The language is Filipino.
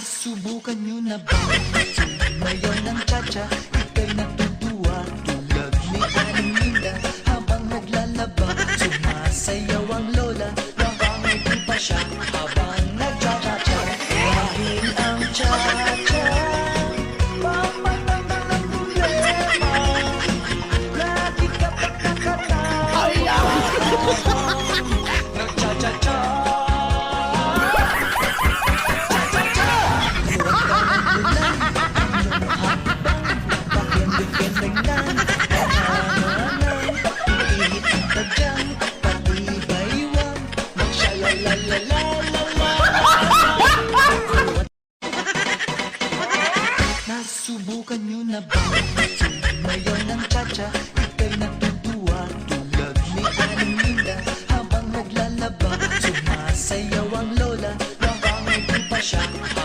Nasubukan nyo na ba? Sumayaw ng cha-cha Ika'y natutuwa. Tulad ni Aling Linda Habang naglalaba Sumasayaw ang lola Nakangiti pa siya Habang nagcha-cha-cha Dahil ang cha-cha Pampatanggal ng problema. Lagi ka ba't Nasubukan nyo na ba? Sumayaw ng cha-cha Ika'y natutuwa Tulad ni Aling Linda Habang naglalaba Sumasayaw